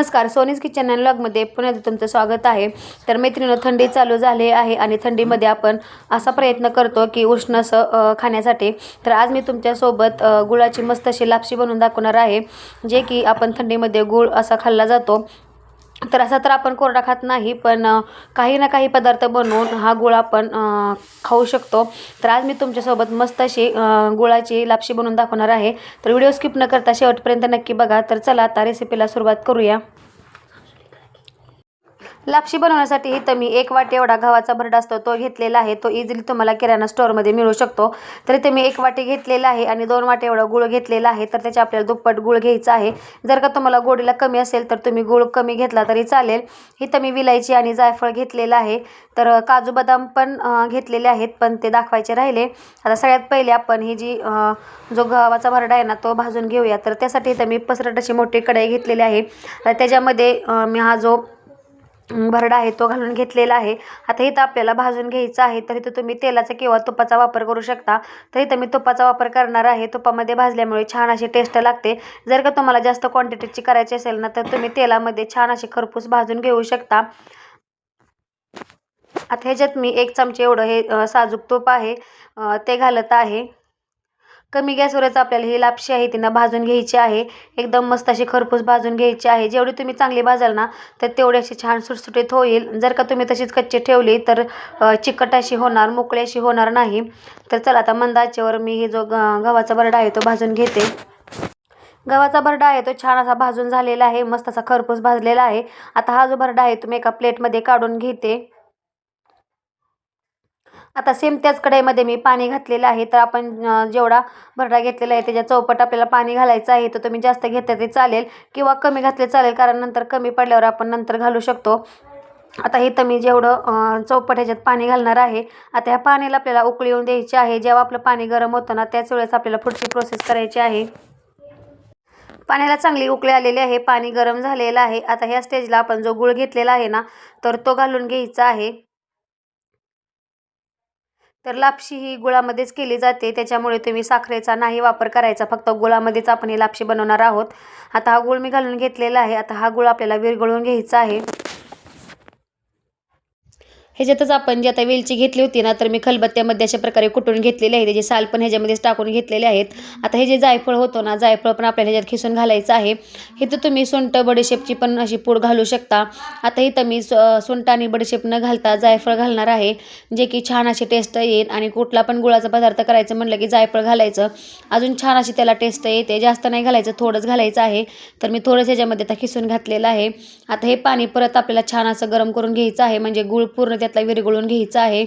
नमस्कार सोनीज kitchen and लॉगमध्ये पुण्यात तुमचं स्वागत आहे. तर मैत्रिणीनं थंडी चालू झाली आहे आणि थंडीमध्ये आपण असा प्रयत्न करतो की उष्ण असं खाण्यासाठी. तर आज मी तुमच्यासोबत गुळाची मस्त अशी लापशी बनवून दाखवणार आहे जे की आपण थंडीमध्ये गुळ असा खाल्ला जातो. तर असा तर आपण कोरडा खात नाही पण काही ना काही पदार्थ बनवून हा गुळ आपण खाऊ शकतो. तर आज मी तुमच्यासोबत मस्त अशी गुळाची लापशी बनवून दाखवणार आहे. तर व्हिडिओ स्किप न करता शेवटपर्यंत नक्की बघा. तर चला आता रेसिपीला सुरुवात करूया. लापशी बनवण्यासाठी इथं मी एक वाटी एवढा गव्हाचा भरडा असतो तो घेतलेला आहे. तो इझिली तुम्हाला किराणा स्टोअरमध्ये मिळू शकतो. तर इथे मी एक वाटी घेतलेला आहे आणि दोन वाटी एवढा गुळ घेतलेला आहे तर त्याच्या आपल्याला दुप्पट गुळ घ्यायचा आहे. जर का तुम्हाला गोडीला कमी असेल तर तुम्ही गुळ कमी घेतला तरी चालेल. इथं मी विलायची आणि जायफळ घेतलेलं आहे. तर काजू बदाम पण घेतलेले आहेत पण ते दाखवायचे राहिले. आता सगळ्यात पहिले आपण ही जी जो गव्हाचा भरडा आहे ना तो भाजून घेऊया. तर त्यासाठी इथं मी पसरट अशी मोठी कढाई घेतलेली आहे. त्याच्यामध्ये मी हा जो भरडा आहे तो घालून घेतलेला आहे. आता इथं आपल्याला भाजून घ्यायचं आहे तर इथं तुम्ही तेलाचा किंवा तुपाचा वापर करू शकता. तर इथं मी तुपाचा वापर करणार आहे. तुपामध्ये भाजल्यामुळे छान अशी टेस्ट लागते. जर का तुम्हाला जास्त क्वांटिटीची करायची असेल ना तर तुम्ही तेलामध्ये छान अशी खरपूस भाजून घेऊ शकता. आता ह्याच्यात मी एक चमचे एवढं हे साजूक तूप आहे. ते घालत आहे. कमी गॅसवरच आपल्याला ही लापशी आहे तिनं भाजून घ्यायची आहे. एकदम मस्त अशी खरपूस भाजून घ्यायची आहे. जेवढी तुम्ही चांगली भाजाल ना तर तेवढी अशी छान सुटसुटीत होईल. जर का तुम्ही तशीच कच्ची ठेवली तर चिकट अशी होणार मोकळी अशी होणार नाही. तर चला आता मंद आचेवर मी हे जो गव्हाचा बरडा आहे तो भाजून घेते. गव्हाचा भरडा आहे तो छान असा भाजून झालेला आहे. मस्त असा खरपूस भाजलेला आहे. आता हा जो भरडा आहे तो मी एका प्लेटमध्ये काढून घेते. आता सेम त्याच कढईमध्ये मी पाणी घातलेलं आहे. तर आपण जेवढा भरडा घेतलेला आहे त्याच्या चौपट आपल्याला पाणी घालायचं आहे तर तुम्ही जास्त घेतलं ते चालेल किंवा कमी घातले चालेल कारण नंतर कमी पडल्यावर आपण नंतर घालू शकतो. आता इथं मी जेवढं चौपट ह्याच्यात पाणी घालणार आहे आता ह्या पाण्याला आपल्याला उकळी येऊन द्यायची आहे. जेव्हा आपलं पाणी गरम होतं ना त्याच वेळेस आपल्याला पुढची प्रोसेस करायची आहे. पाण्याला चांगली उकळी आलेली आहे पाणी गरम झालेलं आहे. आता ह्या स्टेजला आपण जो गुळ घेतलेला आहे ना तर तो घालून घ्यायचा आहे. तर लापशी ही गुळामध्येच केली जाते. त्याच्यामुळे तुम्ही साखरेचा नाही वापर करायचा. फक्त गुळामध्येच आपण ही लापशी बनवणार आहोत. आता हा गुळ मी घालून घेतलेला आहे. आता हा गुळ आपल्याला विरघळून घ्यायचा आहे. ह्याच्यातच आपण जी आता वेलची घेतली होती ना तर मी खलबत्त्यामध्ये अशा प्रकारे कुटून घेतलेली आहे. त्याचे साल पण ह्याच्यामध्येच टाकून घेतलेले आहेत. आता हे जे जायफळ होतं ना जायफळ पण आपल्याला ह्याच्यात खिसून घालायचं आहे. इथं तुम्ही सुंठ बडीशेपची पण अशी पूड घालू शकता. आता इथं मी सुंट सुंठ आणि बडीशेप न घालता जायफळ घालणार आहे जे की छान अशी टेस्ट येईल. आणि कुठला पण गुळाचा पदार्थ करायचं म्हटलं की जायफळ घालायचं. अजून छान अशी त्याला टेस्ट येते. जास्त नाही घालायचं थोडंच घालायचं आहे. तर मी थोडंसं ह्याच्यामध्ये आता खिसून घातलेलं आहे. आता हे पाणी परत आपल्याला छान असं गरम करून घ्यायचं आहे. म्हणजे गुळ पूर्ण त्यातला विरघळून घ्यायचा आहे.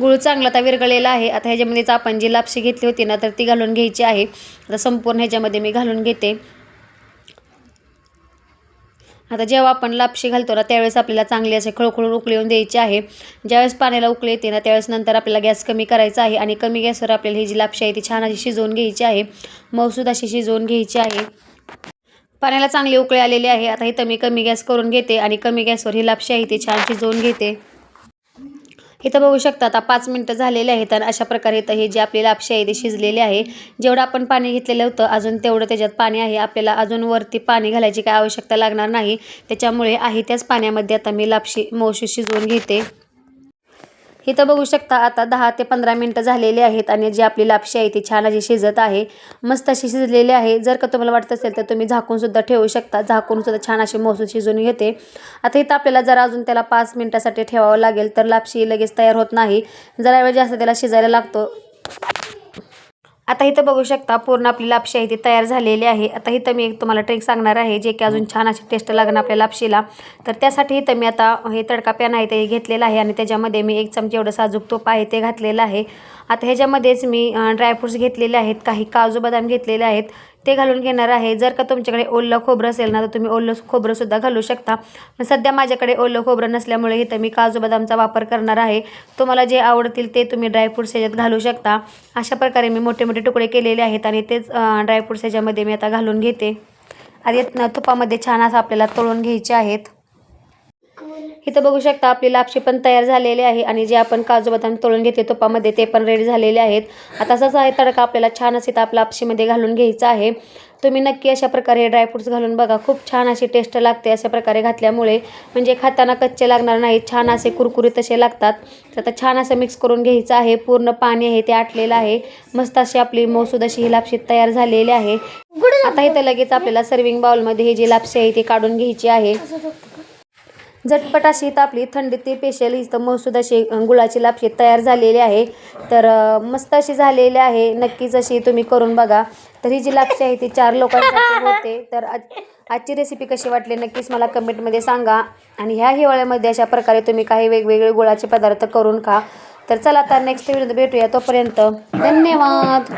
गुळ चांगला आता विरघळलेला आहे. आता ह्याच्यामध्येच आपण जी लापशी घेतली होती ना तर ती घालून घ्यायची आहे. आता संपूर्ण ह्याच्यामध्ये मी घालून घेते. आता जेव्हा आपण लापशी घालतो ना त्यावेळेस आपल्याला चांगली असे खळखळून उकळी येऊन द्यायची आहे. ज्यावेळेस पाण्याला उकळी येते ना त्यावेळेस नंतर आपल्याला गॅस कमी करायचा आहे. आणि कमी गॅसवर आपल्याला ही जी लापशी आहे ती छान अशी शिजवून घ्यायची आहे. मौसूद अशी शिजवून घ्यायची आहे. पाण्याला चांगली उकळी आलेली आहे. आता इथं मी कमी गॅस करून घेते आणि कमी गॅसवर ही लापशी आहे ती छान शिजवून घेते. इथं बघू शकता आता पाच मिनटं झालेले आहेत आणि अशा प्रकारे इथं हे जे आपली लापशी आहे ते शिजलेले आहे. जेवढं आपण पाणी घेतलेलं होतं अजून तेवढं त्याच्यात पाणी आहे. आपल्याला अजून वरती पाणी घालायची काय आवश्यकता लागणार नाही. त्याच्यामुळे आहे त्याच पाण्यामध्ये आता मी लापशी मोशी शिजवून घेते. इथं बघू शकता आता दहा ते पंधरा मिनटं झालेली आहेत आणि जी आपली लापशी आहे ती छान अशी शिजत आहे. मस्त अशी शिजलेली आहे. जर का तुम्हाला वाटत असेल तर तुम्ही झाकूनसुद्धा ठेवू शकता. झाकूनसुद्धा छान अशी मोसूद शिजवून घेते. आता इथं आपल्याला जरा अजून त्याला पाच मिनटासाठी ठेवावं लागेल तर लापशी लगेच तयार होत नाही. जरा वेळ जास्त त्याला शिजायला लागतो. आता इथं बघू शकता पूर्ण आपली लापशी आहे ती तयार झालेली आहे. आता इथं मी एक तुम्हाला ट्रिक सांगणार आहे जे की अजून छान अशी टेस्ट लागणार आपल्या लापशीला. तर त्यासाठी इथं मी आता हे तडका पॅन आहे ते घेतलेलं आहे आणि त्याच्यामध्ये मी एक चमचे एवढं साजूक तूप आहे ते घातलेलं आहे. आता ह्याच्यामध्येच मी ड्रायफ्रूट्स घेतलेले आहेत काही काजू बदाम घेतलेले आहेत. ते घालून घेणार आहे. जर का तुमच्याकडे ओलं खोबरं असेल ना तर तुम्ही ओलं खोबरंसुद्धा घालू शकता. पण सध्या माझ्याकडे ओलं खोबरं नसल्यामुळे इथं मी काजू बदामचा वापर करणार आहे. तुम्हाला जे आवडतील ते तुम्ही ड्रायफ्रूट्स ह्याच्यात घालू शकता. अशा प्रकारे मी मोठे मोठे तुकडे केलेले आहेत आणि तेच ड्रायफ्रूट्स ह्याच्यामध्ये मी आता घालून घेते. आधी तुपामध्ये छान असं आपल्याला तळून घ्यायचे आहेत. इथं बघू शकता आपली लापशी पण तयार झालेली आहे आणि जे आपण काजू बदाम तळून घेतले तुपामध्ये ते पण रेडी झालेले आहेत. आता तसाच आहे तडका आपल्याला छान असे ताप लापशीमध्ये घालून घ्यायचा आहे. तुम्ही नक्की अशा प्रकारे ड्रायफ्रुट्स घालून बघा. खूप छान अशी टेस्ट लागते अशा प्रकारे घातल्यामुळे. म्हणजे खाताना कच्चे लागणार नाही छान असे कुरकुरीत असे लागतात. तर आता छान असं मिक्स करून घ्यायचं आहे. पूर्ण पाणी आहे ते आटलेलं आहे. मस्त अशी आपली मौसूद अशी ही लापशी तयार झालेली आहे. आता इथं लगेच आपल्याला सर्विंग बाउलमध्ये ही जी लापशी आहे ती काढून घ्यायची आहे. झटपट अशी इथं आपली थंडीतील स्पेशल इथं मसूद अशी गुळाची लापशी तयार झालेली आहे. तर मस्त अशी झालेली आहे. नक्कीच अशी तुम्ही करून बघा. तर ही जी लापशी आहे ती चार लोकांसाठी होते. तर आज- आजची रेसिपी कशी वाटली नक्कीच मला कमेंटमध्ये सांगा. आणि ह्या हिवाळ्यामध्ये अशा प्रकारे तुम्ही काही वेगवेगळे गुळाचे पदार्थ करून खा. तर चला आता नेक्स्ट व्हिडिओ भेटूया तोपर्यंत. धन्यवाद!